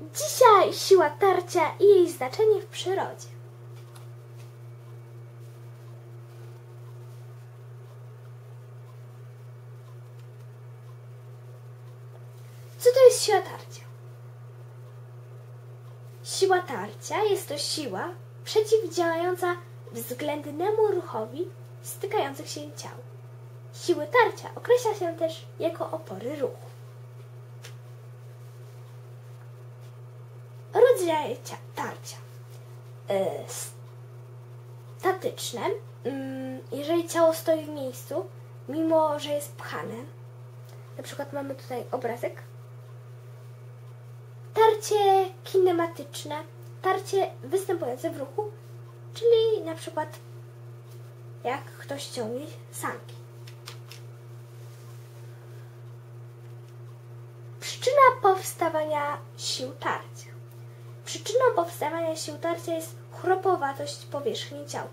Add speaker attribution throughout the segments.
Speaker 1: Dzisiaj siła tarcia i jej znaczenie w przyrodzie. Co to jest siła tarcia? Siła tarcia jest to siła przeciwdziałająca względnemu ruchowi stykających się ciał. Siły tarcia określa się też jako opory ruchu. Rodzaje cia- tarcia. E, Statyczne, mm, jeżeli ciało stoi w miejscu, mimo że jest pchane. Na przykład mamy tutaj obrazek. Tarcie kinematyczne, tarcie występujące w ruchu, czyli na przykład jak ktoś ciągnie sanki. Przyczyna powstawania sił tarcia. Przyczyną powstawania sił tarcia jest chropowatość powierzchni ciał,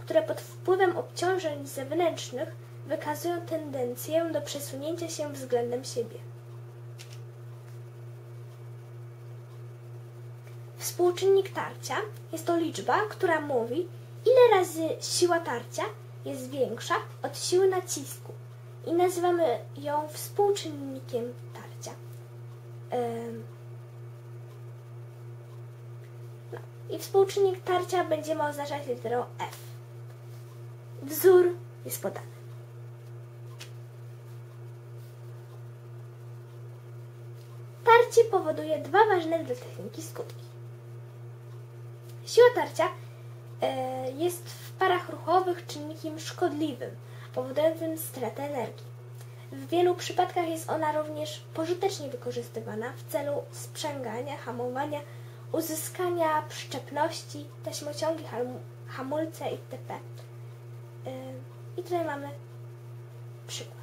Speaker 1: które pod wpływem obciążeń zewnętrznych wykazują tendencję do przesunięcia się względem siebie. Współczynnik tarcia jest to liczba, która mówi, ile razy siła tarcia jest większa od siły nacisku i nazywamy ją współczynnikiem tarcia. Ym. I współczynnik tarcia będziemy oznaczać literą F. Wzór jest podany. Tarcie powoduje dwa ważne dla techniki skutki. Siła tarcia e, jest w parach ruchowych czynnikiem szkodliwym, powodującym stratę energii. W wielu przypadkach jest ona również pożytecznie wykorzystywana w celu sprzęgania, hamowania, uzyskania przyczepności, taśmociągi, ham- hamulce itp. Yy, I tutaj mamy przykład.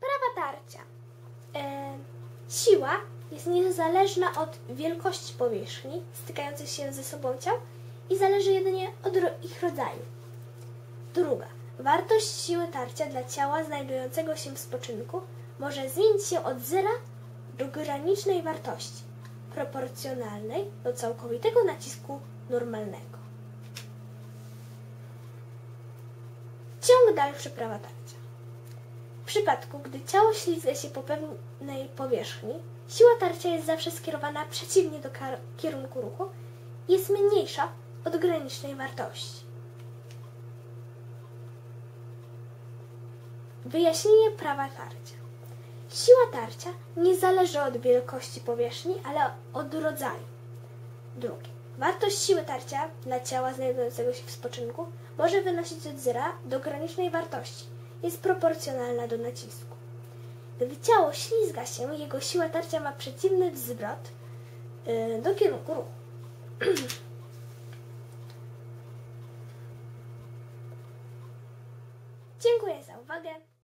Speaker 1: Prawa tarcia. Yy, Siła jest niezależna od wielkości powierzchni stykających się ze sobą ciał i zależy jedynie od ich rodzaju. Druga. Wartość siły tarcia dla ciała znajdującego się w spoczynku może zmienić się od zera do granicznej wartości, proporcjonalnej do całkowitego nacisku normalnego. Ciąg dalszy prawa tarcia. W przypadku, gdy ciało ślizga się po pewnej powierzchni, siła tarcia jest zawsze skierowana przeciwnie do kierunku ruchu i jest mniejsza od granicznej wartości. Wyjaśnienie prawa tarcia. Siła tarcia nie zależy od wielkości powierzchni, ale od rodzaju. Drugie. Wartość siły tarcia dla ciała znajdującego się w spoczynku może wynosić od zera do granicznej wartości. Jest proporcjonalna do nacisku. Gdy ciało ślizga się, jego siła tarcia ma przeciwny zwrot yy, do kierunku ruchu. Dziękuję za uwagę.